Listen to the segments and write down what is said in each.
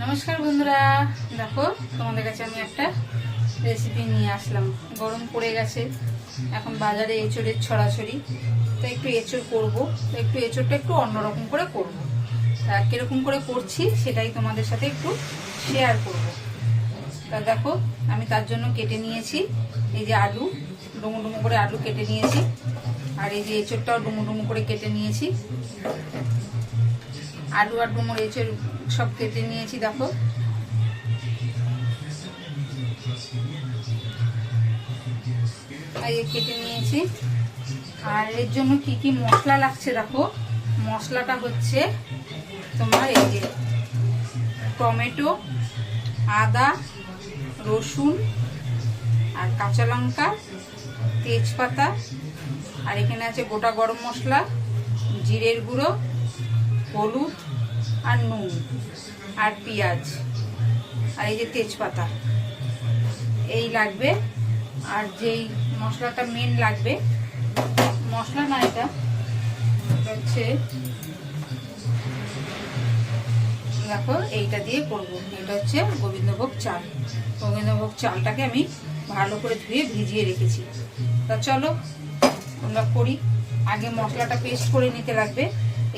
নমস্কার বন্ধুরা। দেখো, তোমাদের কাছে আমি একটা রেসিপি নিয়ে আসলাম। গরম পড়ে গেছে। এখন বাজারে এঁচড়ের ছড়াছড়ি। তো একটু এঁচড় করব। তো একটু এঁচড়টা একটু অন্যরকম করে করব। তা কীরকম করে করছি সেটাই তোমাদের সাথে একটু শেয়ার করব। তা দেখো, আমি তার জন্য কেটে নিয়েছি। এই যে আলু, ডুমো ডুমো করে আলু কেটে নিয়েছি। আর এই যে এঁচড়টাও ডুমো ডুমো করে কেটে নিয়েছি। আলু আর ডুমুর এঁচড় সব কেটে নিয়েছি, দেখো। কেটে নিয়েছি। আর এর জন্য কি কি মশলা লাগছে দেখো? মশলাটা হচ্ছে তোমার এই যে টমেটো, আদা, রসুন আর কাঁচা লঙ্কা, তেজপাতা আর এখানে আছে গোটা গরম মশলা, জিরের গুঁড়ো, হলুদ আর নুন আর পেঁয়াজ আর এই যে তেজপাতা। এই লাগবে। আর যেই মশলাটা মেন লাগবে, মশলা না এটা হচ্ছে দেখো, এইটা দিয়ে করব। এটা হচ্ছে গোবিন্দভোগ চাল। গোবিন্দভোগ চালটাকে আমি ভালো করে ধুয়ে ভিজিয়ে রেখেছি। তা চলো আমরা করি। আগে মশলাটা পেস্ট করে নিতে লাগবে।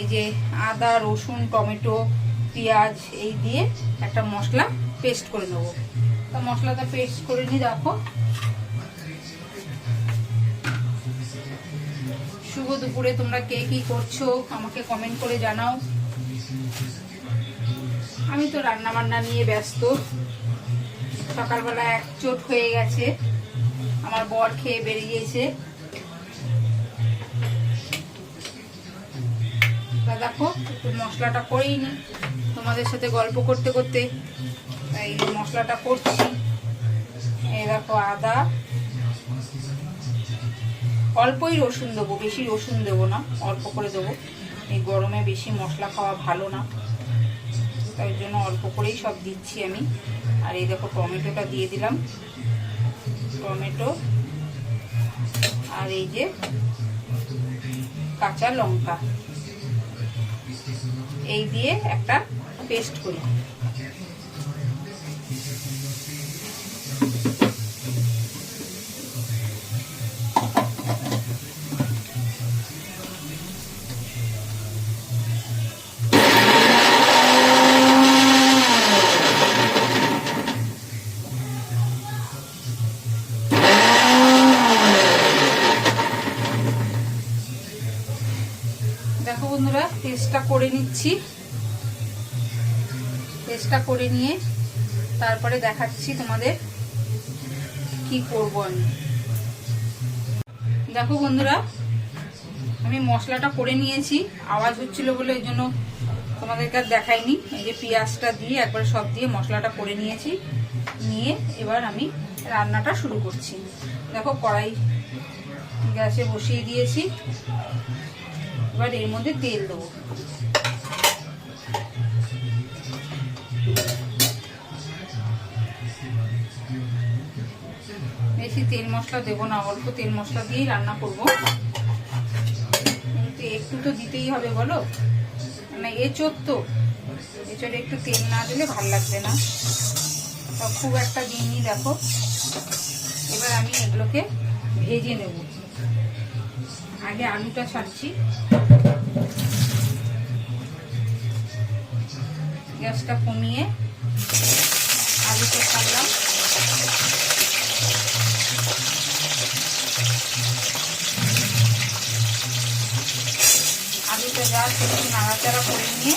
এই যে আদা, রসুন, টমেটো, পেঁয়াজ এই দিয়ে একটা মশলা পেস্ট করে নেব। তা মশলাটা পেস্ট করে নিই দেখো। শুভ দুপুরে, তোমরা কে কি করছ আমাকে কমেন্ট করে জানাও। আমি তো রান্না বান্না নিয়ে ব্যস্ত। সকালবেলা এক চোট হয়ে গেছে। আমার বর খেয়ে বেরিয়েছে। তা দেখো, একটু মশলাটা করেই নি। তোমাদের সাথে গল্প করতে করতে তাই মশলাটা করছি। এই দেখো আদা। অল্পই রসুন দেবো, বেশি রসুন দেবো না, অল্প করে দেবো। এই গরমে বেশি মশলা খাওয়া ভালো না। তাই জন্য অল্প করেই সব দিচ্ছি আমি। আর এই দেখো টমেটোটা দিয়ে দিলাম। টমেটো আর এই যে কাঁচা লঙ্কা। এই দিয়ে একটা পেস্ট করি পেস্টটা করে নিচ্ছি। পেস্টটা করে নিয়ে তারপরে দেখাচ্ছি তোমাদের কি করব আমি। দেখো বন্ধুরা, আমি মশলাটা করে নিয়েছি, আওয়াজ হচ্ছিল বলে এই জন্য তোমাদেরকে আর দেখাইনি। এই যে পেঁয়াজটা দিয়ে, একবার সব দিয়ে মশলাটা করে নিয়েছি, নিয়ে এবার আমি রান্নাটা শুরু করছি। দেখো কড়াই গ্যাসে বসিয়ে দিয়েছি, এবার এর মধ্যে তেল দেবো। বেশি তেল মশলা দেবো না, অল্প তেল মশলা দিয়েই রান্না করব। কিন্তু একটু তো দিতেই হবে বলো? মানে এঁচোর তো। এঁচোরে একটু তেল না দিলে ভালো লাগবে না। তা খুব একটা দিনই দেখো। এবার আমি এগুলোকে ভেজে নেব। আগে আলুটা ছাড়ছি। গ্যাসটা কমিয়ে আলুটা ছাড়লাম। আলুটা যা একটু নাড়াচাড়া করে নিয়ে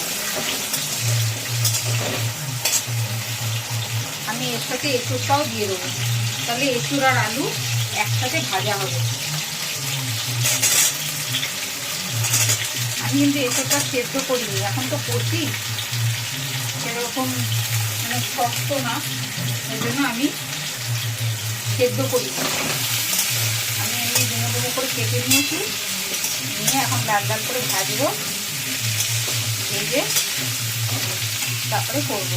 আমি এর সাথে এঁচুরটাও দিয়ে দেবো। তাহলে এঁচুর আর আলু একসাথে ভাজা হবে। আমি কিন্তু এঁচুরটা সেদ্ধ করিনি, এখন তো করছি। সেরকম মানে শক্ত না ওই জন্য আমি সেদ্ধ করি আমি এমনি ডুমো ডুমো করে কেটে নিয়েছি। নিয়ে এখন লাল লাল করে ভাজবো। ভেজে তারপরে করব।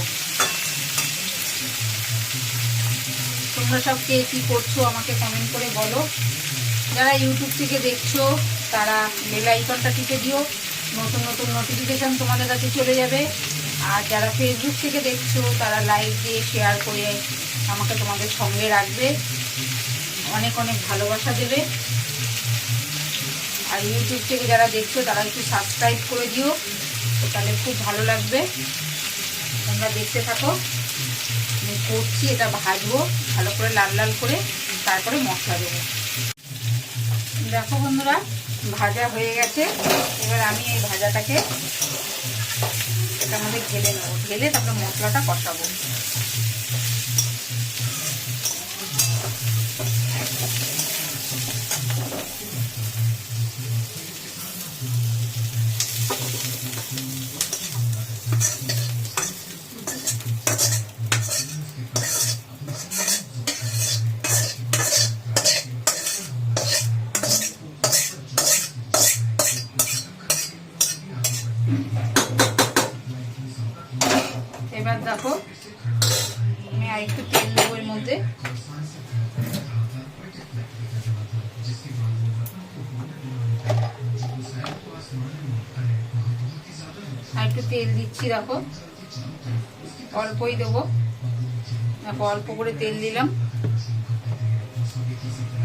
তোমরা সব কে কী করছ আমাকে কমেন্ট করে বলো। যারা ইউটিউব থেকে দেখছ, তারা বেল আইকনটা টিপে দিও। নতুন নতুন নোটিফিকেশান তোমাদের কাছে চলে যাবে। আর যারা ফেসবুক থেকে দেখছ, তারা লাইক দিয়ে শেয়ার করে আমাকে তোমাদের সঙ্গে রাখবে। অনেক অনেক ভালোবাসা দেবে। আর ইউটিউব থেকে যারা দেখছ, তারা একটু সাবস্ক্রাইব করে দিও। তাহলে খুব ভালো লাগবে। তোমরা দেখতে থাকো। আমি করছি, এটা ভাজবো, ভালো করে লাল লাল করে, তারপরে মশলা দেবো। দেখো বন্ধুরা, ভাজা হয়ে গেছে। এবার আমি এই ভাজাটাকে এটার মধ্যে ঢেলে নেব। ঢেলে তারপরে মশলাটা কষাবো। একটু তেল দিচ্ছি, দেখো। অল্পই দেবো। দেখো, অল্প করে তেল দিলাম।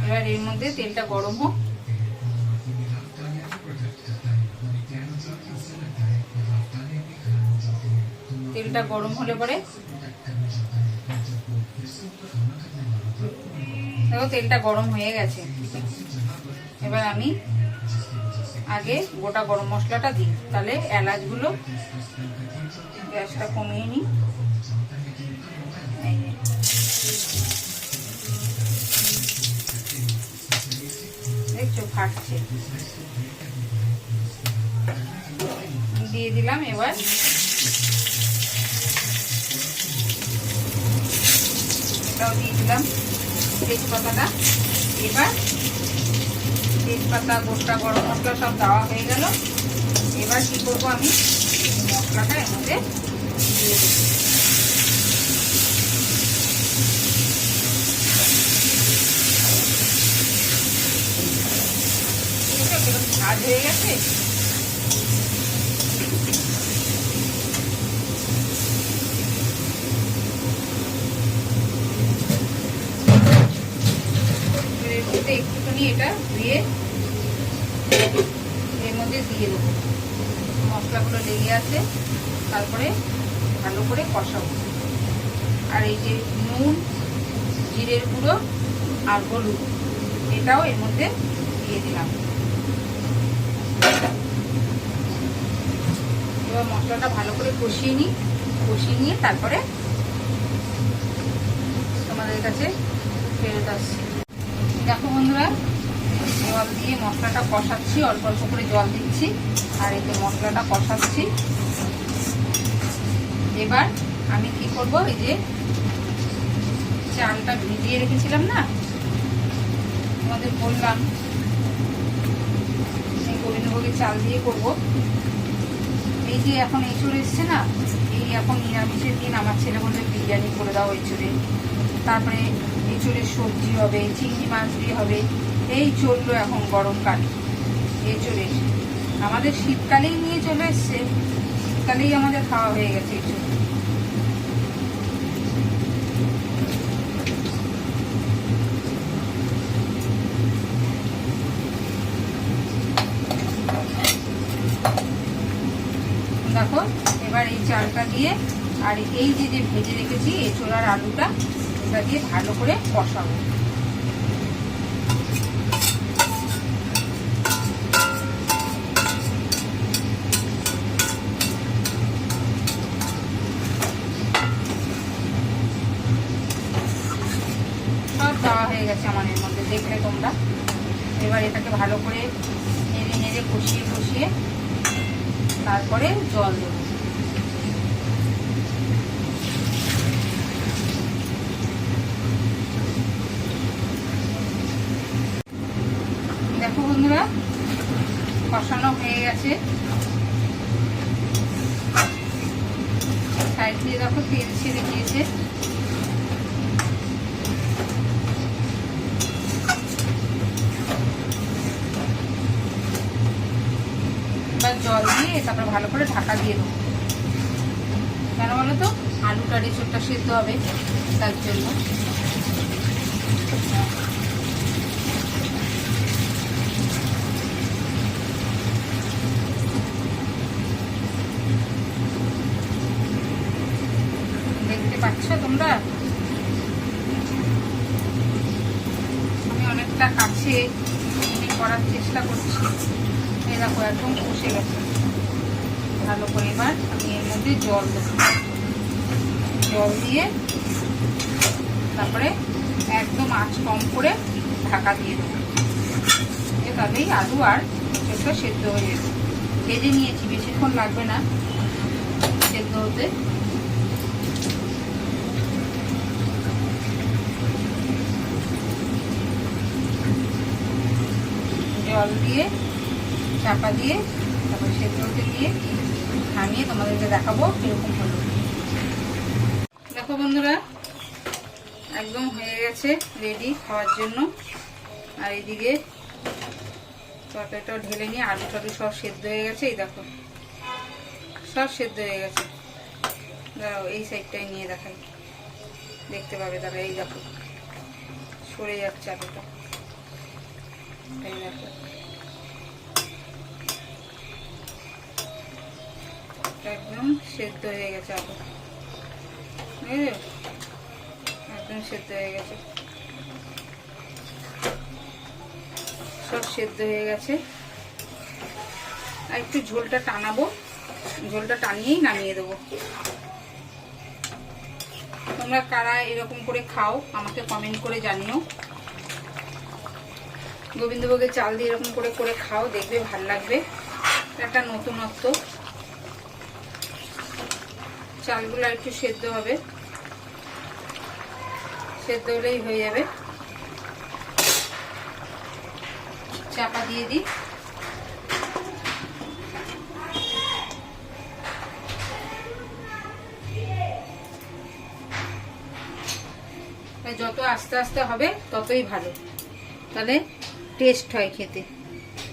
এবার এর মধ্যে তেলটা গরম হোক। তেলটা গরম হলে পরে দেখো, তেলটা গরম হয়ে গেছে। এবার আমি আগে গোটা গরম মশলাটা দিই তাহলে এলাচগুলো গ্যাসটা কমিয়ে নিই। দেখছ, ফাটছে। দিয়ে দিলাম এবার। এটাও দিয়ে দিলাম তেজপাতাটা। এবার তেজপাতা, গোটা গরম মশলা সব দেওয়া হয়ে গেল। এবার কি করব আমি? মশলাটা এর দেবো। ঠিক আছে ভাজ হয়ে গেছে এর একটুখানি এটা ধুয়ে এর মধ্যে দিয়ে দেবো। মশলাগুলো লেগে আছে, তারপরে ভালো করে কষাবো। আর এই যে নুন, জিরের গুঁড়ো আর হলুদ, এটাও এর মধ্যে দিয়ে দিলাম। এবার মশলাটা ভালো করে কষিয়ে নিই। কষিয়ে নিয়ে তারপরে তোমাদের কাছে ফেরত আসছি। দেখো বন্ধুরা, জল দিয়ে মশলাটা কষাচ্ছি, অল্প অল্প করে জল দিচ্ছি, আর এই যে মশলাটা কষাচ্ছি। এবার আমি কি করব, এই যে চালটা ভিজিয়ে রেখেছিলাম না, তোমাদের বললাম এই গোবিন্দভোগের চাল দিয়ে করব। এই যে এখন এঁচুড় এসছে না, এই এখন নিরামিষের দিন, আমার ছেলে বলবে, বিরিয়ানি করে দাও এঁচুড়ে তারপরে এঁচুড়ের সবজি হবে, চিংড়ি মাছ দিয়ে হবে, এই চলল এখন গরমকাল। এঁচুড়ের। আমাদের শীতকালেই নিয়ে চলে এসছে, শীতকালেই আমাদের খাওয়া হয়ে গেছে এঁচুড়। দেখো, এবার এই চালটা দিয়ে আর এই যে যে ভেজে রেখেছি এই চোলার আলুটা এটা দিয়ে ভালো করে কষাবো। সব হয়ে গেছে আমার এর মধ্যে, দেখলে তোমরা। এবার এটাকে ভালো করে নেড়ে নেড়ে কষিয়ে কষিয়ে তারপরে জল দেবো দেখো বন্ধুরা, কষানো হয়ে গেছে। সাইড দিয়ে দেখো তেল ছেড়ে দিয়েছে। এবার জল দিয়ে তারপরে ভালো করে ঢাকা দিয়ে দেবো। কেন বলো তো? আলুটা রেচোরটা সেদ্ধ হবে, তার জন্য। দেখতে তোমরা? আমি অনেকটা কাছে করার চেষ্টা করছি। এই দেখো, একদম কষে গেছে। ভালো করে এবার আমি এর মধ্যে জল দেবো। জল দিয়ে তারপরে একদম আঁচ কম করে ঢাকা দিয়ে দেবো। তাহলেই আলু আর সেদ্ধ হয়ে যাবে। ভেজে নিয়েছি, বেশিক্ষণ লাগবে না। সেদ্ধ হতে জল দিয়ে, চাপা দিয়ে, তারপর সেদ্ধ হতে দিয়ে নামিয়ে তোমাদেরকে দেখাবো কীরকম হলো। দেখো বন্ধুরা, একদম হয়ে গেছে রেডি খাওয়ার জন্য। আর এইদিকে তরকারিটাও ঢেলে নিয়ে আলু টালু সব সেদ্ধ হয়ে গেছে, এই দেখো। সব সেদ্ধ হয়ে গেছে। দাঁড়াও, এই সাইডটাই নিয়ে দেখাই। দেখতে পাবে তারা, এই দেখো। সরে যাচ্ছে আলুটা। এই দেখো। একদম সেদ্ধ হয়ে গেছে আলু। বুঝলে? একদম সেদ্ধ হয়ে গেছে। সব সেদ্ধ হয়ে গেছে। আর একটু ঝোলটা টানাবো। ঝোলটা টানিয়েই নামিয়ে দেবো। তোমরা কারা এরকম করে খাও, আমাকে কমেন্ট করে জানিও। গোবিন্দভোগের চাল দিয়ে এরকম করে করে খাও, দেখবে ভালো লাগবে। একটা নতুনত্ব। চালগুলো একটু সেদ্ধ হবে। সেদ্ধ হলেই হয়ে যাবে। চাপা দিয়ে দিই। যত আস্তে আস্তে হবে, ততই ভালো। তাহলে টেস্ট হয় খেতে।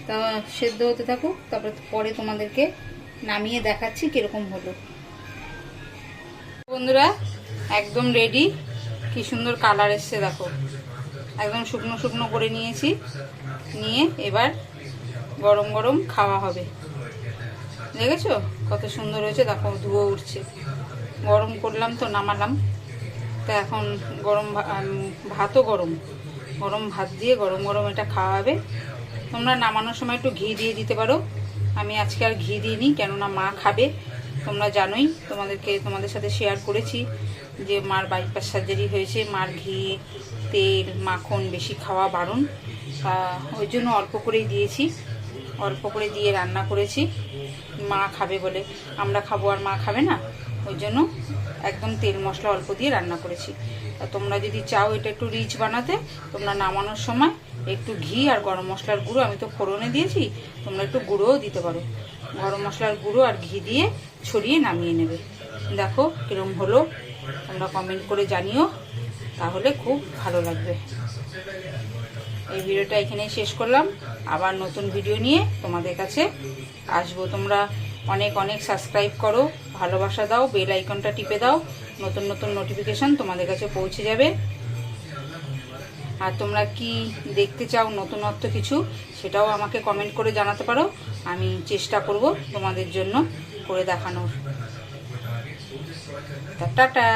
তা সেদ্ধ হতে থাকুক, তারপর পরে তোমাদেরকে নামিয়ে দেখাচ্ছি কীরকম হলো। বন্ধুরা, একদম রেডি কি সুন্দর কালার এসছে, দেখো। একদম শুকনো শুকনো করে নিয়েছি। নিয়ে এবার গরম গরম খাওয়া হবে। দেখেছ? কত সুন্দর হয়েছে, দেখো, ধুয়ো উঠছে। গরম করলাম তো, নামালাম। তা এখন গরম ভাতও গরম। গরম ভাত দিয়ে গরম গরম এটা খাওয়া হবে। তোমরা নামানোর সময় একটু ঘি দিয়ে দিতে পারো। আমি আজকে আর ঘি দিইনি, কেননা মা খাবে। তোমরা জানোই, তোমাদেরকে তোমাদের সাথে শেয়ার করেছি যে মার বাইপাস সার্জারি হয়েছে, মার ঘি, তেল, মাখন বেশি খাওয়া বারণ। ওই জন্য অল্প করেই দিয়েছি, অল্প করে দিয়ে রান্না করেছি। মা খাবে বলে। আমরা খাব আর মা খাবে না। ওই জন্য একদম তেল মশলা অল্প দিয়ে রান্না করেছি। তোমরা যদি চাও এটা একটু রিচ বানাতে, তোমরা নামানোর সময় একটু ঘি আর গরম মশলার গুঁড়ো, আমি তো ফোড়নে দিয়েছি, তোমরা একটু গুঁড়োও দিতে পারো। গরম মশলার গুঁড়ো আর ঘি দিয়ে ছড়িয়ে নামিয়ে নেবে। দেখো কিরম হলো। তোমরা কমেন্ট করে জানিও, তাহলে খুব ভালো লাগবে। এই ভিডিওটা এখানেই শেষ করলাম। আবার নতুন ভিডিও নিয়ে তোমাদের কাছে আসব। তোমরা অনেক অনেক সাবস্ক্রাইব করো, ভালোবাসা দাও বেল আইকনটা টিপে দাও। নতুন নতুন নোটিফিকেশান তোমাদের কাছে পৌঁছে যাবে। আর তোমরা কি দেখতে চাও নতুনত্ব কিছু, সেটাও আমাকে কমেন্ট করে জানাতে পারো। আমি চেষ্টা করব তোমাদের জন্য করে দেখানোর। টাটা